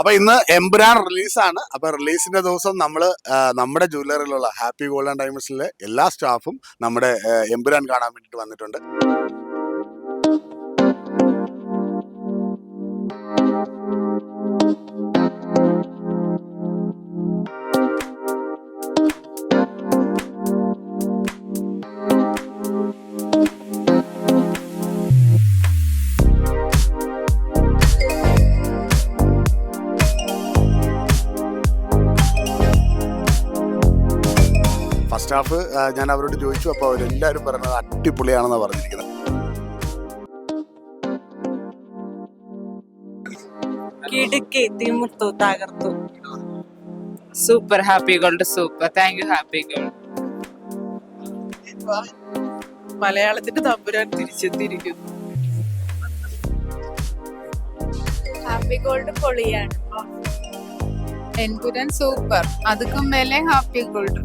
അപ്പൊ ഇന്ന് എംബ്രാൻ റിലീസാണ്. അപ്പൊ റിലീസിന്റെ ദിവസം നമ്മൾ നമ്മുടെ ജ്വല്ലറിയിലുള്ള ഹാപ്പി ഗോൾഡൻ ഡയമണ്ട്സിലെ എല്ലാ സ്റ്റാഫും നമ്മുടെ എംബ്രാൻ കാണാൻ വേണ്ടിയിട്ട് വന്നിട്ടുണ്ട്. ഫസ്റ്റ് ഹാഫ് ഞാൻ അവരോട് ചോദിച്ചു അപ്പോൾ അവരെല്ലാവരും പറഞ്ഞത് അടിപൊളിയാണെന്നാണ് പറഞ്ഞിരിക്കുന്നത്. കിടുക്കി തിമിർത്തു തകർത്തു. Super happy gold super. Thank you happy gold. മലയാളത്തിന്റെ തമ്പുരാൻ തിരിച്ചെത്തിയിരിക്കുന്നു. ഹാപ്പി ഗോൾഡ് പൊളിയാണ്. എൻപുരൻ സൂപ്പർ. അതുക്കും മേലെ ഹാപ്പി ഗോൾഡ്.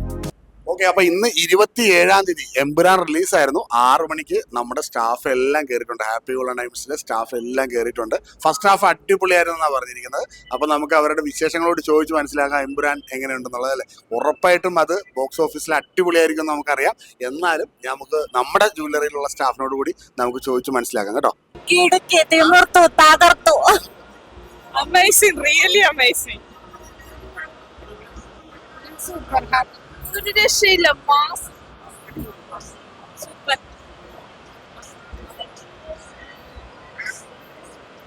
ഓക്കെ അപ്പൊ ഇന്ന് ഇരുപത്തി ഏഴാം തീയതി റിലീസ് റിലീസായിരുന്നു. ആറ് മണിക്ക് നമ്മുടെ സ്റ്റാഫ് എല്ലാം കയറിയിട്ടുണ്ട് ഹാപ്പി ഗോൾഡൻ ടൈംസിലെ സ്റ്റാഫ് എല്ലാം കയറിയിട്ടുണ്ട് ഫസ്റ്റ് ഹാഫ് അടിപൊളിയായിരുന്നു എന്നാണ് പറഞ്ഞിരിക്കുന്നത്. അപ്പൊ നമുക്ക് അവരുടെ വിശേഷങ്ങളോട് ചോദിച്ച് മനസ്സിലാക്കാം എംബുരാൻ എങ്ങനെയുണ്ടെന്നുള്ളത് അല്ലേ? ഉറപ്പായിട്ടും അത് ബോക്സ് ഓഫീസിൽ അടിപൊളിയായിരിക്കും എന്ന് നമുക്കറിയാം. എന്നാലും നമുക്ക് നമ്മുടെ ജ്വല്ലറിയിലുള്ള സ്റ്റാഫിനോട് കൂടി നമുക്ക് ചോദിച്ച് മനസ്സിലാക്കാം കേട്ടോ. കിടുക്കി തിമിർത്തു തകർത്തു. Amazing really amazing super happy ഒരു രക്ഷയില്ല മാസ് സൂപ്പർ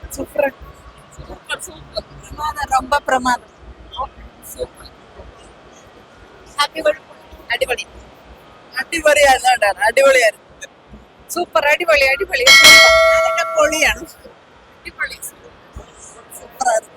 സൂപ്പർ സൂപ്പർ ரொம்ப പ്രമാദം സൂപ്പർ ഹാപ്പി അടിപൊളി. അടിപൊളിയാണ് കേട്ടാണ് അടിപൊളിയായിരുന്നു. സൂപ്പർ അടിപൊളി അടിപൊളി. പൊളിയാണ്. അടിപൊളി. സൂപ്പറായിരുന്നു